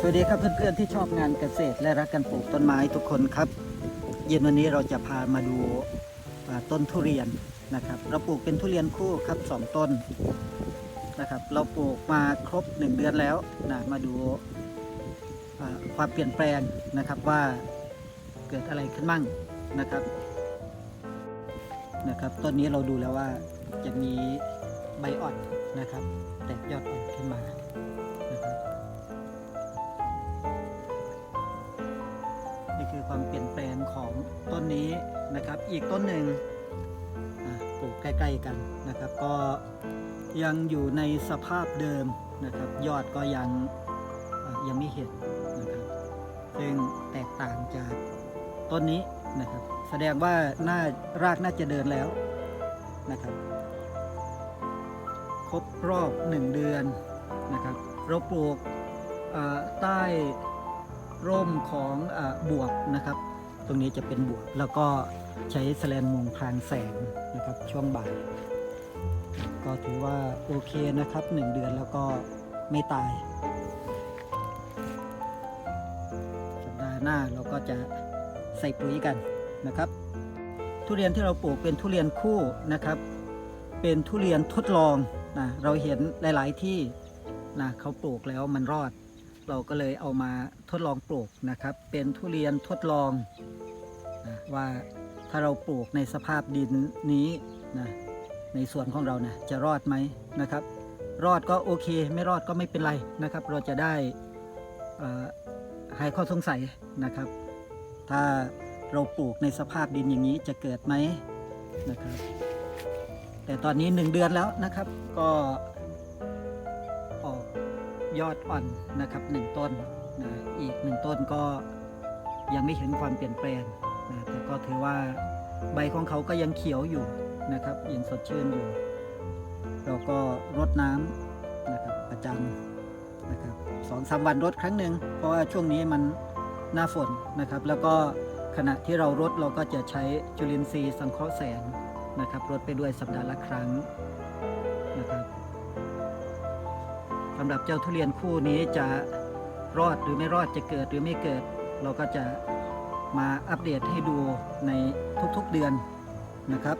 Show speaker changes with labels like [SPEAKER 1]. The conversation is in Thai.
[SPEAKER 1] สวัสดีครับเพื่อนๆที่ชอบงานเกษตร และรักการปลูกต้นไม้ทุกคนครับ เย็นวันนี้เราจะพามาดูต้นทุเรียนนะครับ เราปลูกเป็นทุเรียนคู่ครับสองต้นนะครับ เราปลูกมาครบหนึ่งเดือนแล้วนะมาดูความเปลี่ยนแปลงนะครับว่าเกิดอะไรขึ้นมั่งนะครับนะครับต้นนี้เราดูแล้วว่าจะมีใบอ่อนนะครับ แตกยอดอ่อนขึ้นมา นี้นะครับ อีกต้นหนึ่งปลูกใกล้ๆกันนะครับ ก็ยังอยู่ในสภาพเดิมนะครับ ยอดก็ยังยังไม่เห็นนะครับ ซึ่งแตกต่างจากต้นนี้นะครับ แสดงว่าน่ารากน่าจะเดินแล้วนะครับ ครบรอบหนึ่งเดือนนะครับ เราปลูกใต้ร่มของอบวบนะครับ ตรงนี้จะเป็นบวบแล้วก็ใช้แสแลนมุงพรางแสงนะครับช่วงบ่ายก็ถือว่าโอเคนะครับหนึ่งเดือนแล้วก็ไม่ตายสัปดาห์หน้าเราก็จะใส่ปุ๋ยกันนะครับ ทุเรียนที่เราปลูกเป็นทุเรียนคู่นะครับ เป็นทุเรียนทดลองนะเราเห็นหลาย ๆที่นะเขาปลูกแล้วมันรอด เราก็เลยเอามาทดลองปลูกนะครับ เป็นทุเรียนทดลองนะว่าถ้าเราปลูกในสภาพดินนี้นะในส่วนของเรานะจะรอดไหมนะครับ รอดก็โอเค ไม่รอดก็ไม่เป็นไรนะครับ เราจะได้หายข้อสงสัยนะครับ ถ้าเราปลูกในสภาพดินอย่างนี้จะเกิดไหมนะครับ แต่ตอนนี้หนึ่งเดือนแล้วนะครับก็ออก ยอดอ่อนนะครับหนึ่งต้นนะอีกหนึ่งต้นก็ยังไม่เห็นความเปลี่ยนแปลงนะแต่ก็ถือว่าใบของเขาก็ยังเขียวอยู่นะครับยังสดชื่นอยู่ เราก็รดน้ำนะครับประจำนะครับสองสามวันรดครั้งหนึ่งเพราะว่าช่วงนี้มันหน้าฝนนะครับ แล้วก็ขณะที่เรารดเราก็จะใช้จุลินทรีย์สังเคราะห์แสงนะครับรดไปด้วยสัปดาห์ละครั้งำหรับเจ้าทุเรียนคู่นี้จะรอดหรือไม่รอดจะเกิดหรือไม่เกิด เราก็จะมาอัปเดตให้ดูในทุกๆเดือนนะครับ